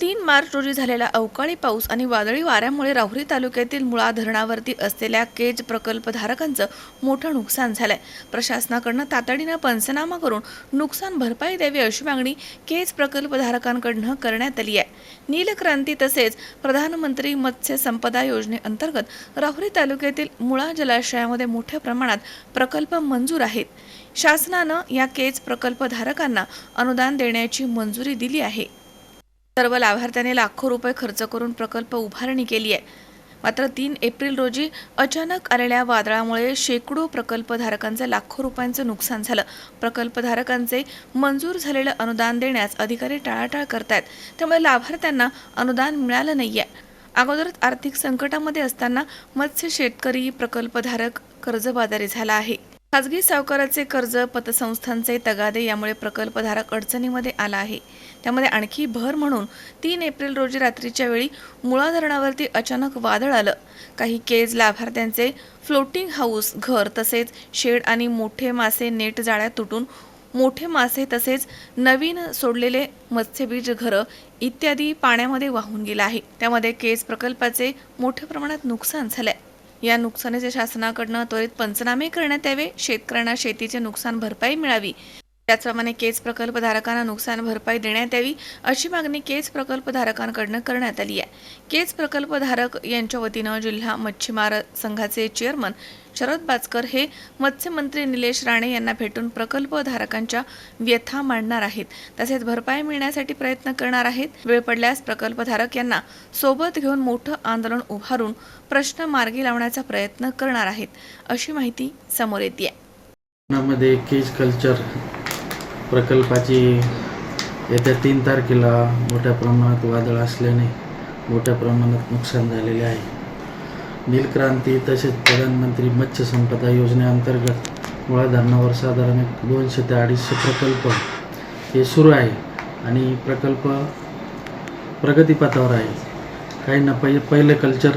तीन मार्च रोजी झालेला अवकाळी पाऊस आणि वादळी वाऱ्यामुळे राहुरी तालुक्यातील मुळा धरणावरती असलेल्या केज प्रकल्पधारकांचं मोठं नुकसान झालंय. प्रशासनाकडनं तातडीनं पंचनामा करून नुकसान भरपाई द्यावी अशी मागणी केज प्रकल्पधारकांकडनं करण्यात आली आहे. नीलक्रांती तसेच प्रधानमंत्री मत्स्य संपदा योजनेअंतर्गत राहुरी तालुक्यातील मुळा जलाशयामध्ये मोठ्या प्रमाणात प्रकल्प मंजूर आहेत. शासनानं या केज प्रकल्पधारकांना अनुदान देण्याची मंजुरी दिली आहे. सर्व लाभार्थ्यांनी लाखो रुपये खर्च करून प्रकल्प उभारणी केली आहे. मात्र तीन एप्रिल रोजी अचानक आलेल्या वादळामुळे शेकडो प्रकल्पधारकांचं लाखो रुपयांचं नुकसान झालं. प्रकल्पधारकांचे मंजूर झालेलं अनुदान देण्यास अधिकारी टाळाटाळ करतायत. त्यामुळे लाभार्थ्यांना अनुदान मिळालं नाही आहे अगोदरच आर्थिक संकटामध्ये असताना मत्स्य शेतकरी प्रकल्पधारक कर्जबाजारी झाला आहे. खाजगी सावकाराचे कर्ज पतसंस्थांचे तगादे यामुळे प्रकल्पधारक अडचणीमध्ये आला आहे. त्यामध्ये आणखी भर म्हणून तीन एप्रिल रोजी रात्रीच्या वेळी मुळा धरणावरती अचानक वादळ आलं. काही केज लाभार्थ्यांचे फ्लोटिंग हाऊस घर तसेच शेड आणि मोठे मासे नेट जाळ्यात तुटून मोठे मासे तसेच नवीन सोडलेले मत्स्यबीज घरं इत्यादी पाण्यामध्ये वाहून गेलं आहे. त्यामध्ये केज प्रकल्पाचे मोठ्या प्रमाणात नुकसान झालं आहे या नुकसानीचे शासनाकडनं त्वरित पंचनामे करण्यात यावे. शेतकऱ्यांना शेतीचे नुकसान भरपाई मिळावी. त्याचप्रमाणे केज प्रकल्पधारकांना नुकसान भरपाई देण्यात यावी अशी मागणी केज प्रकल्पधारकांकडनं करण्यात आली आहे. केज प्रकल्पधारक यांच्या वतीनं जिल्हा मच्छीमार संघाचे चेअरमन शरद बाचकर हे मत्स्यमंत्री निलेश राणे यांना भेटून प्रकल्पधारकांच्या व्यथा मांडणार आहेत. तसेच भरपाई मिळण्यासाठी प्रयत्न करणार आहेत. वेळ पडल्यास प्रकल्पधारक यांना सोबत घेऊन मोठं आंदोलन उभारून प्रश्न मार्गी लावण्याचा प्रयत्न करणार आहेत अशी माहिती समोर येते केज कल्चर प्रकल्पाची येत्या तीन तारखेला मोठ्या प्रमाणात वादळ असल्याने मोठ्या प्रमाणात नुकसान झालेले आहे. नीलक्रांती तसेच प्रधानमंत्री मत्स्य संपदा योजनेअंतर्गत मुळा धरणावर साधारण एक दोनशे ते अडीचशे प्रकल्प हे सुरू आहे आणि प्रकल्प प्रगतीपथावर आहे. काहींना पहि पहिलं कल्चर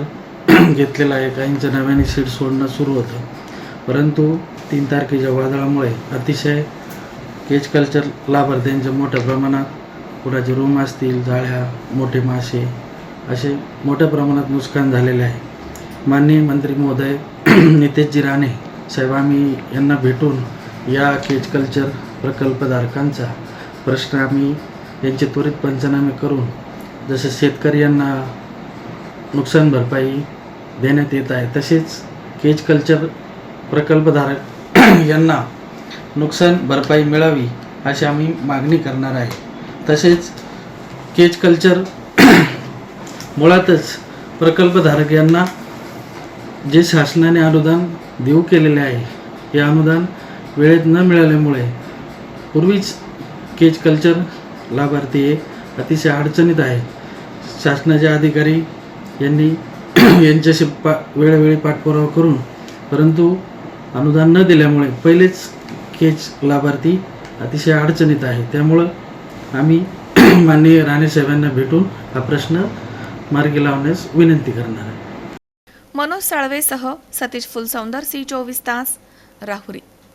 घेतलेलं आहे काहींचं नव्याने सीड सोडणं सुरू होतं. परंतु तीन तारखेच्या वादळामुळे अतिशय केज कल्चर लाभार्थ्यांच्या मोठ्या प्रमाणात कुणाचे रूम असतील जाळ्या मोठे मासे असे मोठ्या प्रमाणात नुकसान झालेले आहे. माननीय मंत्री महोदय नितेशजी राणे साहेब आम्ही यांना भेटून या केज कल्चर प्रकल्पधारकांचा प्रश्न आम्ही यांचे त्वरित पंचनामे करून जसं शेतकरी यांना नुकसान भरपाई देण्यात येत आहे तसेच केज कल्चर प्रकल्पधारक यांना नुकसान भरपाई मिळावी अशी आम्ही मागणी करणार आहे. तसेच केज कल्चर मुळातच प्रकल्पधारक यांना जे शासनाने अनुदान देऊ केलेले आहे हे अनुदान वेळेत न मिळाल्यामुळे पूर्वीच केज कल्चर लाभार्थी हे अतिशय अडचणीत आहे. शासनाचे अधिकारी यांनी यांच्याशी पा वेळोवेळी पाठपुरावा करून परंतु अनुदान न दिल्यामुळे पहिलेच केज लाभार्थी अतिशय अडचणीत आहे. त्यामुळं आम्ही माननीय राणेसाहेबांना भेटून हा प्रश्न मार्गी लावण्यास विनंती करणार आहे. मनोज साळवेसह सतीश फुलसौंदर सी चोवीस तास राहुरी.